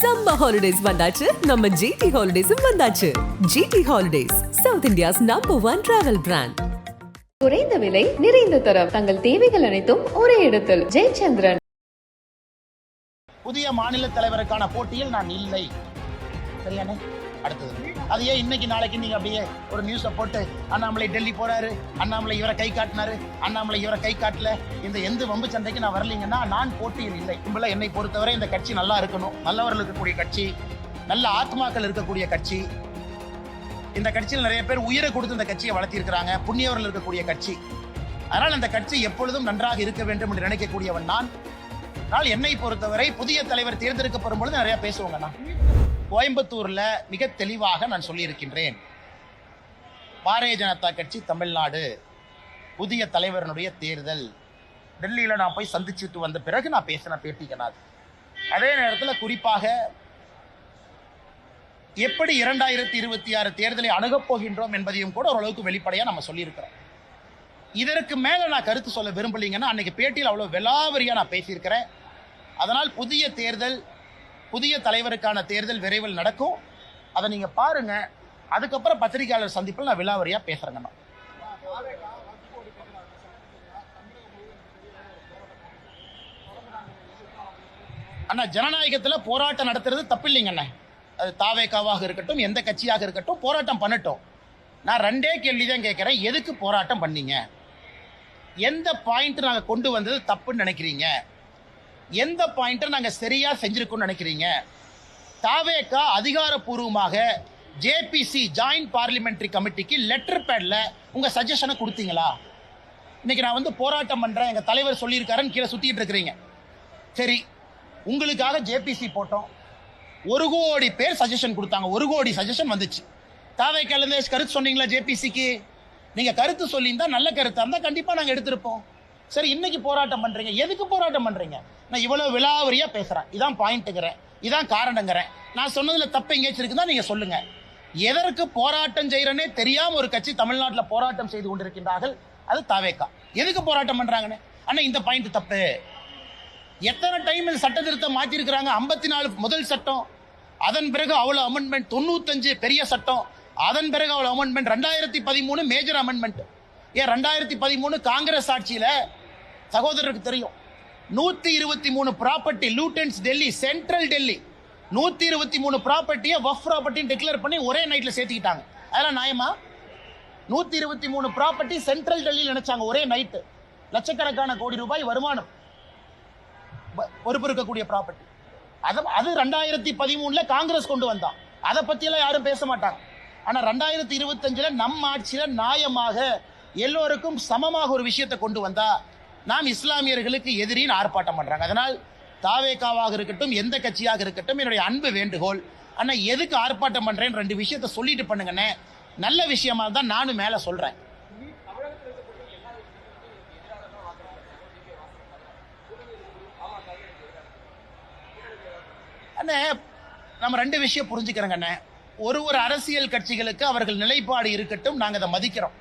Summer holidays வந்தாச்சு. நம்ம GT ஹாலிடேஸும் வந்தாச்சு. GT holidays south India's number one travel brand குறைந்த விலை நிறைந்த தரம். தங்கள் தேவைகள் அனைத்தும் ஒரே இடத்தில். ஜெயச்சந்திரன். புதிய மாநில தலைவருக்கான போட்டியில் நான் இல்லை. சரியானே? அடுத்தது. அது ஏன் இன்னைக்கு நாளைக்கு நீங்கள் அப்படியே ஒரு நியூஸை போட்டு அண்ணாமலை டெல்லி போகிறாரு அண்ணாமலை இவரை கை காட்டினாரு அண்ணாமலை இவரை கை காட்டல இந்த எந்த வம்பு சண்டைக்கு நான் வரலீங்கன்னா நான் போட்டியில் இல்லை. கும்பல என்னை பொறுத்தவரை இந்த கட்சி நல்லா இருக்கணும். நல்லவர்கள் இருக்கக்கூடிய கட்சி நல்ல ஆத்மாக்கள் இருக்கக்கூடிய கட்சி. இந்த கட்சியில் நிறைய பேர் உயிரை கொடுத்து இந்த கட்சியை வளர்த்திருக்கிறாங்க. புண்ணியவர்கள் இருக்கக்கூடிய கட்சி. அதனால் அந்த கட்சி எப்பொழுதும் நன்றாக இருக்க வேண்டும் என்று நினைக்கக்கூடியவன் நான். ஆனால் என்னை பொறுத்தவரை புதிய தலைவர் தேர்ந்தெடுக்கப்படும் பொழுது நிறைய பேசுவாங்க நான் கோயம்புத்தூரில் மிக தெளிவாக நான் சொல்லியிருக்கின்றேன். பாரதிய ஜனதா கட்சி தமிழ்நாடு புதிய தலைவரனுடைய தேர்தல். டெல்லியில் நான் போய் சந்திச்சுட்டு வந்த பிறகு நான் பேசின பேட்டிக்கனாது அதே நேரத்தில் குறிப்பாக எப்படி இரண்டாயிரத்தி இருபத்தி ஆறு தேர்தலை அணுகப் போகின்றோம் என்பதையும் கூட ஓரளவுக்கு வெளிப்படையாக நம்ம சொல்லியிருக்கிறோம். இதற்கு மேலே நான் கருத்து சொல்ல விரும்பலைங்கன்னா அன்றைக்கி பேட்டியில் அவ்வளோ விலாவரியாக நான் பேசியிருக்கிறேன். அதனால் புதிய தேர்தல் புதிய தலைவருக்கான தேர்தல் விரைவில் நடக்கும். அதை நீங்கள் பாருங்கள் அதுக்கப்புறம் பத்திரிகையாளர் சந்திப்பில் நான் விலாவரியா பேசுகிறேங்க நான். அண்ணா ஜனநாயகத்தில் போராட்டம் நடத்துறது தப்பில்லைங்க இல்லைங்கண்ணே அது தாவேக்காவாக இருக்கட்டும் எந்த கட்சியாக இருக்கட்டும் போராட்டம் பண்ணட்டும். நான் ரெண்டே கேள்வி தான் கேட்குறேன். எதுக்கு போராட்டம் பண்ணீங்க? எந்த பாயிண்ட் நாங்கள் கொண்டு வந்தது தப்புன்னு நினைக்கிறீங்க? எந்த பாயிண்ட்டை நாங்கள் சரியாக செஞ்சுருக்கோம்னு நினைக்கிறீங்க? தாவேக்கா அதிகாரப்பூர்வமாக ஜேபிசி ஜாயின்ட் பார்லிமெண்ட்ரி கமிட்டிக்கு லெட்டர் பேடில் உங்கள் சஜஷனை கொடுத்தீங்களா? இன்றைக்கி நான் வந்து போராட்டம் பண்ணுறேன் எங்கள் தலைவர் சொல்லியிருக்காருன்னு கீழே சுற்றிட்டு இருக்கிறீங்க. சரி உங்களுக்காக ஜேபிசி போட்டோம். ஒரு கோடி பேர் சஜஷன் கொடுத்தாங்க. ஒரு கோடி சஜஷன் வந்துச்சு. தாவைக்கால கருத்து சொன்னீங்களா ஜேபிசிக்கு நீங்கள் கருத்து சொல்லியிருந்தால் நல்ல கருத்தாக இருந்தால் கண்டிப்பாக நாங்கள் எடுத்திருப்போம். சரி இன்னைக்கு போராட்டம் பண்றீங்க. எதுக்கு போராட்டம் பண்றீங்க? நான் இவ்வளவு விலாவரியா பேசுறேன். இதான் பாயிண்ட்டுங்கிறேன் இதான் காரணங்கிறேன். நான் சொன்னதுல தப்பு எங்கேயாச்சும் இருக்குதா? நீங்க சொல்லுங்க. எதற்கு போராட்டம் செய்யறனே தெரியாம ஒரு கட்சி தமிழ்நாட்டில் போராட்டம் செய்து கொண்டிருக்கின்றார்கள்? அது தாவேக்கா. எதுக்கு போராட்டம் பண்றாங்கன்னு? அண்ணா இந்த பாயிண்ட் தப்பு. எத்தனை டைம் இந்த சட்ட திருத்தம் மாற்றிருக்கிறாங்க ஐம்பத்தி நாலு முதல் சட்டம். அதன் பிறகு அவ்வளோ அமெண்ட்மெண்ட் தொண்ணூத்தஞ்சு பெரிய சட்டம். அதன் பிறகு அவ்வளோ அமெண்ட்மெண்ட் ரெண்டாயிரத்தி பதிமூணு மேஜர் அமெண்ட்மெண்ட் ஏன் ரெண்டாயிரத்தி பதிமூணு காங்கிரஸ் ஆட்சியில் சகோதரருக்கு தெரியும். நூற்றி இருபத்தி மூணு property Lutyens Delhi central Delhi நூற்றி இருபத்தி மூணு ப்ராப்பர்ட்டியை வஃப் ப்ராப்பர்ட்டின்னு டிக்ளேர் பண்ணி ஒரே நைட்டில் சேர்த்துக்கிட்டாங்க. அதெல்லாம் நியாயமா? நூற்றி இருபத்தி மூணு ப்ராப்பர்ட்டி சென்ட்ரல் டெல்லியில் நினைச்சாங்க ஒரே நைட்டு லட்சக்கணக்கான கோடி ரூபாய் வருமானம். பொறுப்பு இருக்கக்கூடிய ப்ராப்பர்ட்டி அது அது ரெண்டாயிரத்தி பதிமூணுல காங்கிரஸ் கொண்டு வந்தான். அதை பத்தியெல்லாம் யாரும் பேச மாட்டாங்க. ஆனா ரெண்டாயிரத்தி இருபத்தஞ்சுல நம் ஆட்சியில நியாயமாக எல்லோருக்கும் சமமாக ஒரு விஷயத்தை கொண்டு வந்தா நாம் இஸ்லாமியர்களுக்கு எதிரின்னு ஆர்ப்பாட்டம் பண்றாங்க. அதனால் தாவேக்காவாக இருக்கட்டும் எந்த கட்சியாக இருக்கட்டும் என்னுடைய அன்பு வேண்டுகோள். ஆனால் எதுக்கு ஆர்ப்பாட்டம் பண்ணுறேன்னு ரெண்டு விஷயத்த சொல்லிட்டு பண்ணுங்கண்ணே. நல்ல விஷயமா தான் நானும் மேலே சொல்றேன். அண்ணே நம்ம ரெண்டு விஷயம் புரிஞ்சுக்கிறோங்கண்ணே. ஒரு ஒரு அரசியல் கட்சிகளுக்கு அவர்கள் நிலைப்பாடு இருக்கட்டும் நாங்கள் அதை மதிக்கிறோம்.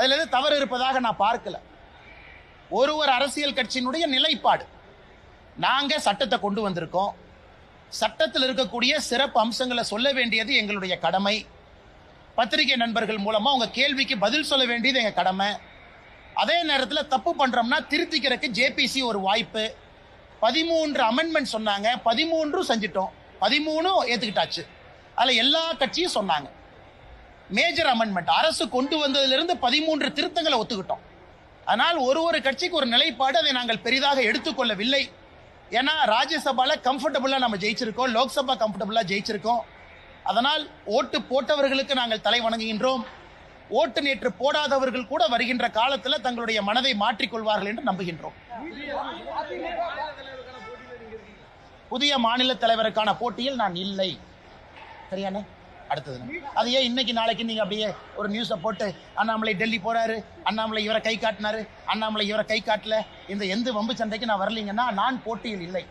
அதுல எது தவறு இருப்பதாக நான் பார்க்கல. ஒரு ஒரு அரசியல் கட்சியினுடைய நிலைப்பாடு. நாங்க சட்டத்தை கொண்டு வந்திருக்கோம். சட்டத்தில் இருக்கக்கூடிய சிறப்பு அம்சங்களை சொல்ல வேண்டியது எங்களுடைய கடமை. பத்திரிகை நண்பர்கள் மூலமா உங்க கேள்விக்கு பதில் சொல்ல வேண்டியது எங்க கடமை. அதே நேரத்தில் தப்பு பண்றோம்னா திருத்திக்கிறதுக்கு ஜேபிசி ஒரு வாய்ப்பு. பதிமூன்று அமெண்ட்மெண்ட் சொன்னாங்க. பதிமூன்றும் செஞ்சிட்டோம். பதிமூணும் ஏத்துக்கிட்டாச்சு. அதில் எல்லா கட்சியும் சொன்னாங்க. மேஜர் அமெண்ட்மெண்ட் அரசு கொண்டு வந்ததிலிருந்து பதிமூன்று திருத்தங்களை ஒத்துக்கிட்டோம். ஆனால் ஒரு ஒரு கட்சிக்கு ஒரு நிலைப்பாடு அதை நாங்கள் பெரிதாக எடுத்துக்கொள்ளவில்லை. ஏன்னா ராஜ்யசபால கம்ஃபர்டபுளாக நம்ம ஜெயிச்சிருக்கோம். லோக்சபா கம்ஃபர்டபுளாக ஜெயிச்சிருக்கோம். அதனால் ஓட்டு போட்டவர்களுக்கு நாங்கள் தலை வணங்குகின்றோம். ஓட்டு நேற்று போடாதவர்கள் கூட வருகின்ற காலத்தில் தங்களுடைய மனதை மாற்றிக்கொள்வார்கள் என்று நம்புகின்றோம். புதிய மாநில தலைவருக்கான போட்டியில் நான் இல்லை. சரியானே அடுத்தது அது ஏன் இன்னைக்கு நாளைக்கு நீங்க அப்படியே ஒரு நியூஸை போட்டு அண்ணாமலை டெல்லி போறாரு அண்ணாமலை இவரை கை காட்டினாரு அண்ணாமலை இவரை கை காட்டல இந்த எந்த வம்பு சண்டைக்கு நான் வரலீங்கன்னா நான் போட்டியில் இல்லை.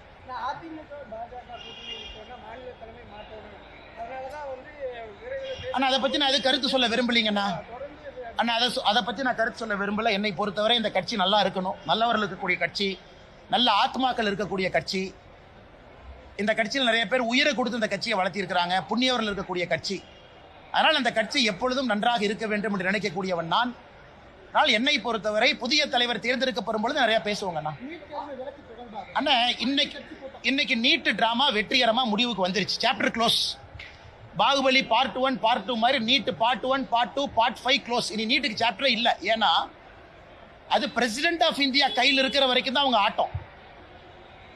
ஆனா அதை பத்தி நான் எது கருத்து சொல்ல விரும்பலீங்கண்ணா? அண்ணா அதை அதை பத்தி நான் கருத்து சொல்ல விரும்பல. என்னை பொறுத்தவரை இந்த கட்சி நல்லா இருக்கணும். நல்லவர்கள் இருக்கக்கூடிய கட்சி. நல்ல ஆத்மாக்கள் இருக்கக்கூடிய கட்சி. இந்த கட்சியில் நிறைய பேர் உயிரை கொடுத்து இந்த கட்சியை வளர்த்திருக்கிறாங்க புண்ணியவர்கள் இருக்கக்கூடிய கட்சி. அதனால் அந்த கட்சி எப்பொழுதும் நன்றாக இருக்க வேண்டும் என்று நினைக்கக்கூடியவன் நான். ஆனால் என்னை பொறுத்தவரை புதிய தலைவர் தேர்ந்தெடுக்கப்படும் பொழுது நிறைய பேசுவாங்கண்ணா அண்ணா. இன்னைக்கு இன்னைக்கு நீட்டு டிராமா வெற்றிகரமா முடிவுக்கு வந்துருச்சு. Chapter close Baahubali part one part two மாதிரி NEET part one part two part five close இனி நீட்டுக்கு சாப்டரே இல்லை. ஏன்னா அது பிரசிடென்ட் ஆஃப் இந்தியா கையில் இருக்கிற வரைக்கும் தான் அவங்க ஆட்டம்.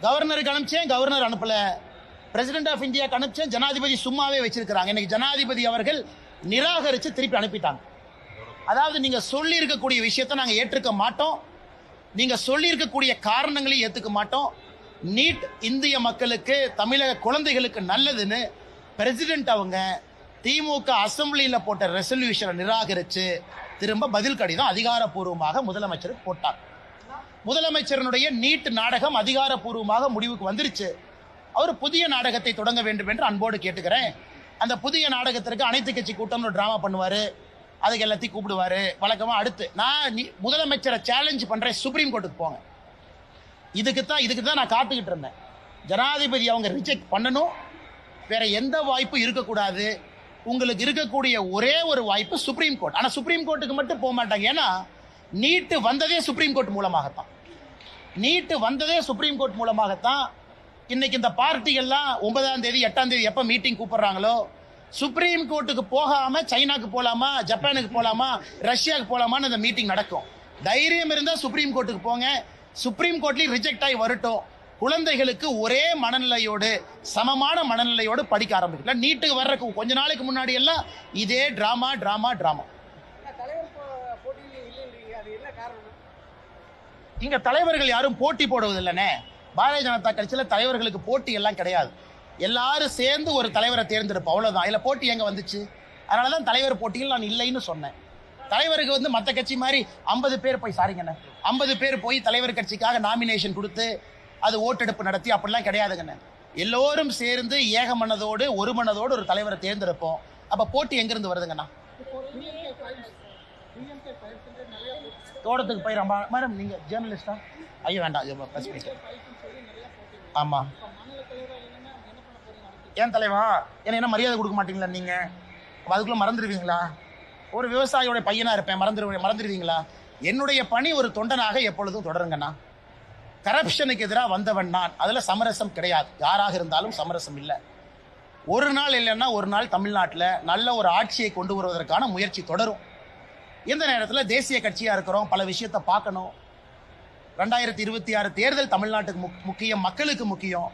கவர்னருக்கு அனுப்பிச்சேன் கவர்னர் அனுப்பல. பிரசிடென்ட் ஆஃப் இந்தியா அனுப்பிச்சேன் ஜனாதிபதி சும்மாவே வச்சிருக்கிறாங்க. இன்னைக்கு ஜனாதிபதி அவர்கள் நிராகரித்து திருப்பி அனுப்பிட்டாங்க. அதாவது நீங்க சொல்லி இருக்கக்கூடிய விஷயத்தை நாங்கள் ஏற்றுக்க மாட்டோம். நீங்க சொல்லி இருக்கக்கூடிய ஏற்றுக்க மாட்டோம். நீட் இந்திய மக்களுக்கு தமிழக குழந்தைகளுக்கு நல்லதுன்னு பிரசிடென்ட் அவங்க திமுக அசம்பிளியில் போட்ட ரெசல்யூஷனை நிராகரித்து திரும்ப பதில் கடிதம் அதிகாரப்பூர்வமாக முதலமைச்சருக்கு போட்டார் முதலமைச்சரனுடைய நீட் நாடகம் அதிகாரப்பூர்வமாக முடிவுக்கு வந்துருச்சு. அவர் புதிய நாடகத்தை தொடங்க வேண்டும் என்று அன்போடு கேட்டுக்கிறேன். அந்த புதிய நாடகத்திற்கு அனைத்து கட்சி கூட்டம்னு ஒரு ட்ராமா பண்ணுவார். அதுக்கு எல்லாத்தையும் கூப்பிடுவாரு. வழக்கமாக அடுத்து நான் நீ முதலமைச்சரை சேலஞ்ச் பண்ணுறேன் சுப்ரீம் கோர்ட்டுக்கு போங்க. இதுக்கு தான் இதுக்கு தான் நான் காத்துக்கிட்டு இருந்தேன். ஜனாதிபதி அவங்க ரிஜெக்ட் பண்ணணும். வேற எந்த வாய்ப்பும் இருக்கக்கூடாது. உங்களுக்கு இருக்கக்கூடிய ஒரே ஒரு வாய்ப்பு சுப்ரீம் கோர்ட் ஆனால் சுப்ரீம் கோர்ட்டுக்கு மட்டும் போக மாட்டாங்க. ஏன்னா நீட்டு வந்ததே சுப்ரீம் கோர்ட் மூலமாகத்தான். நீட்டு வந்ததே சுப்ரீம் கோர்ட் மூலமாகத்தான் இன்னைக்கு இந்த பார்ட்டிகள்லாம் ஒன்பதாம் தேதி எட்டாம் தேதி எப்போ மீட்டிங் கூப்பிடுறாங்களோ சுப்ரீம் கோர்ட்டுக்கு போகாம சைனாக்கு போலாமா ஜப்பானுக்கு போலாமா ரஷ்யாவுக்கு போலாமான்னு அந்த மீட்டிங் நடக்கும். தைரியம் இருந்தால் சுப்ரீம் கோர்ட்டுக்கு போங்க. சுப்ரீம் கோர்ட்லேயும் ரிஜெக்ட் ஆகி வரட்டும். குழந்தைகளுக்கு ஒரே மனநிலையோடு சமமான மனநிலையோடு படிக்க ஆரம்பிக்கல நீட்டுக்கு வர்றதுக்கு கொஞ்ச நாளைக்கு முன்னாடி எல்லாம் இதே ட்ராமா ட்ராமா ட்ராமா ஆனா தலைவர் போ- போட்டியில் இல்லைன்றீங்க அது என்ன காரணம் இங்க தலைவர்கள் யாரும் போட்டி போடுவதில்லைனே. பாரதிய ஜனதா கட்சியில தலைவர்களுக்கு போட்டி எல்லாம் கிடையாது. எல்லாரும் சேர்ந்து ஒரு தலைவரை தேர்ந்தெடுப்போம். அவ்வளவுதான். இதுல போட்டி எங்க வந்துச்சு? அதனால தான் தலைவர் போட்டியில் நான் இல்லைன்னு சொன்னேன். தலைவருக்கு வந்து மற்ற கட்சி மாதிரி ஐம்பது பேர் போய் சாரிங்கண்ணே. ஐம்பது பேர் போய் தலைவர் கட்சிக்காக நாமினேஷன் கொடுத்து அது ஓட்டெடுப்பு நடத்தி அப்படிலாம் கிடையாதுங்கண்ணே. எல்லோரும் சேர்ந்து ஏக மனதோடு ஒரு மனதோடு ஒரு தலைவரை தேர்ந்தெடுப்போம். அப்போ போட்டி எங்கேருந்து வருதுங்கண்ணா? தோட்டத்துக்கு போய் ரொம்ப மேடம் நீங்கள் ஜேர்னலிஸ்டா ஐயோ வேண்டாம். இது பண்ணிட்டு ஆமாம் ஆமா. ஏன் தலைவா? என்ன என்ன மரியாதை கொடுக்க மாட்டீங்களா நீங்க? அதுக்குள்ளே மறந்துடுவீங்களா ஒரு விவசாயியோட பையனாக இருப்பேன். மறந்துடுவீங்க மறந்துடுவீங்களா என்னுடைய பணி ஒரு தொண்டனாக எப்பொழுதும் தொடருங்கண்ணா. கரப்ஷனுக்கு எதிராக வந்தவன் நான். அதில் சமரசம் கிடையாது. யாராக இருந்தாலும் சமரசம் இல்லை. ஒரு நாள் இல்லைன்னா ஒரு நாள் தமிழ்நாட்டில் நல்ல ஒரு ஆட்சியை கொண்டு வருவதற்கான முயற்சி தொடரும். இந்த நேரத்தில் தேசிய கட்சியாக இருக்கிறோம் பல விஷயத்தை பார்க்கணும். ரெண்டாயிரத்தி இருபத்தி ஆறு தேர்தல் தமிழ்நாட்டுக்கு முக் முக்கியம் மக்களுக்கு முக்கியம்.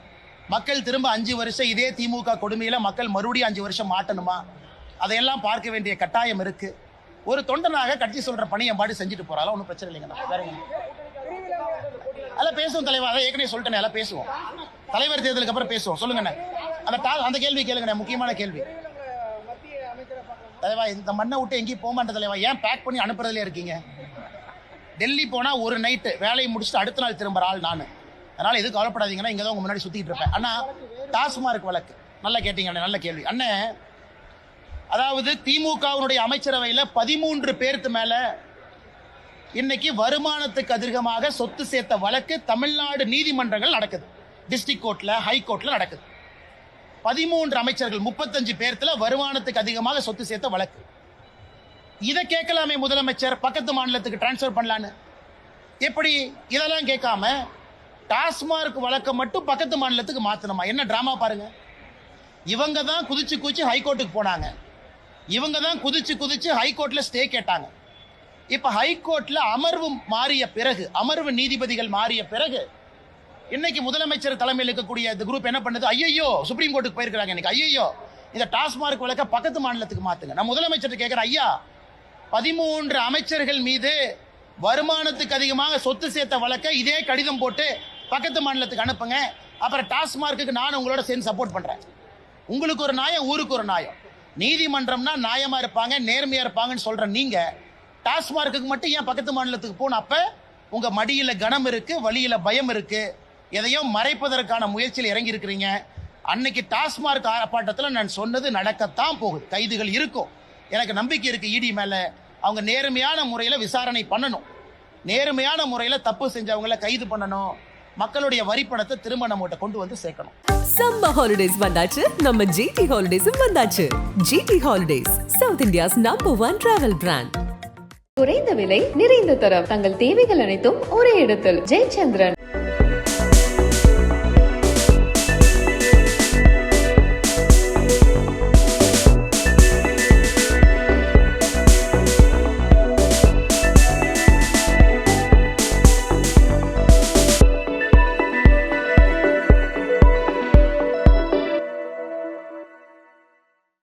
மக்கள் திரும்ப அஞ்சு வருஷம் இதே திமுக கொடுமையில் மக்கள் மறுபடியும் அஞ்சு வருஷம் மாட்டணுமா? அதையெல்லாம் பார்க்க வேண்டிய கட்டாயம் இருக்கு. ஒரு தொண்டனாக கட்சி சொல்ற பணியை என் பாடி செஞ்சுட்டு போறாலும் ஒன்றும் பிரச்சனை இல்லைங்கண்ணா. வேறங்க அதெல்லாம் பேசுவோம் தலைவர் அதை ஏற்கனவே சொல்லிட்டேனே எல்லாம் பேசுவோம். தலைவர் தேர்தலுக்கு அப்புறம் பேசுவோம். சொல்லுங்கண்ணே. அந்த டா- அந்த கேள்வி கேளுங்கண்ணே முக்கியமான கேள்வி. தலைவா இந்த மண்ணை விட்டு எங்கேயும் போக மாட்டேன் தலைவா. ஏன் பேக் பண்ணி அனுப்புறதுலே இருக்கீங்க? டெல்லி போனால் ஒரு நைட்டு வேலையை முடிச்சுட்டு அடுத்த நாள் திரும்புற ஆள் நான். அதனால் எதுவும் கவலைப்படாதீங்கன்னா இங்கே தான் உங்கள் முன்னாடி சுற்றிட்டு இருப்பேன். அண்ணா டாஸ்மார்க் வழக்கு. நல்லா கேட்டீங்க அண்ணே, நல்ல கேள்வி. அண்ணே அதாவது திமுகவினுடைய அமைச்சரவையில் பதிமூன்று பேருக்கு மேலே இன்னைக்கு வருமானத்துக்கு அதிகமாக சொத்து சேர்த்த வழக்கு தமிழ்நாடு நீதிமன்றங்கள் நடக்குது. டிஸ்ட்ரிக்ட் கோர்ட்டில் ஹை நடக்குது. பதிமூன்று அமைச்சர்கள் முப்பத்தஞ்சு பேர்த்துல வருமானத்துக்கு அதிகமாக சொத்து சேர்த்த வழக்கு. இதை கேட்கலாமே முதலமைச்சர் பக்கத்து மாநிலத்துக்கு டிரான்ஸ்ஃபர் பண்ணலான்னு. எப்படி? இதெல்லாம் கேட்காம டாஸ்மார்க் வழக்கை மட்டும் பக்கத்து மாநிலத்துக்கு மாற்றணுமா என்ன ட்ராமா பாருங்க. இவங்க தான் குதிச்சு குதிச்சு ஹைகோர்ட்டுக்கு போனாங்க. இவங்க தான் குதிச்சு குதிச்சு ஹைகோர்ட்டில் ஸ்டே கேட்டாங்க. இப்போ ஹைகோர்ட்டில் அமர்வு மாறிய பிறகு அமர்வு நீதிபதிகள் மாறிய பிறகு இன்னைக்கு முதலமைச்சர் தலைமையில் இருக்கக்கூடிய இந்த குரூப் என்ன பண்ணுது? ஐயோ சுப்ரீம் கோர்ட்டுக்கு போயிருக்கிறாங்க இன்னைக்கு. ஐயோ இந்த டாஸ்மார்க் வழக்க பக்கத்து மாநிலத்துக்கு மாத்துங்க. நான் முதலமைச்சர் கேட்கிறேன் ஐயா பதிமூன்று அமைச்சர்கள் மீது வருமானத்துக்கு அதிகமாக சொத்து சேர்த்த வழக்க இதே கடிதம் போட்டு பக்கத்து மாநிலத்துக்கு அனுப்புங்க. அப்புறம் டாஸ்மார்க்குக்கு நான் உங்களோட சேர்ந்து சப்போர்ட் பண்றேன். உங்களுக்கு ஒரு நியாயம் ஊருக்கு ஒரு நியாயம். நீதிமன்றம்னா நியாயமா இருப்பாங்க நேர்மையா இருப்பாங்கன்னு சொல்ற நீங்க டாஸ்மார்க்குக்கு மட்டும் ஏன் பக்கத்து மாநிலத்துக்கு போன அப்ப உங்க மடியில கனம் இருக்கு வழியில பயம் இருக்கு. எதையோ மறைப்பதற்கான முயற்சியில் இறங்கி இருக்கிறீங்க அன்னைக்கு டாஸ்மார்க் ஆர்ப்பாட்டத்தில் நான் சொன்னது நடக்கத்தான் போகுது. கைதுகள் இருக்கும் எனக்கு நம்பிக்கை இருக்கு இடி மேல. அவங்க நேர்மையான முறையில் விசாரணை பண்ணணும். நேர்மையான முறையில் தப்பு செஞ்சவங்கள கைது பண்ணணும். மக்களுடைய வரி பணத்தை திரும்ப நம்மகிட்ட கொண்டு வந்து சேர்க்கணும். சம்மர் ஹாலிடேஸ் வந்தாச்சு. நம்ம ஜிடி ஹாலிடேஸும் வந்தாச்சு. GT holidays south India's number one travel brand குறைந்த விலை நிறைந்த தரம். தங்கள் தேவைகள் அனைத்தும் ஒரே இடத்தில். ஜெயச்சந்திரன்.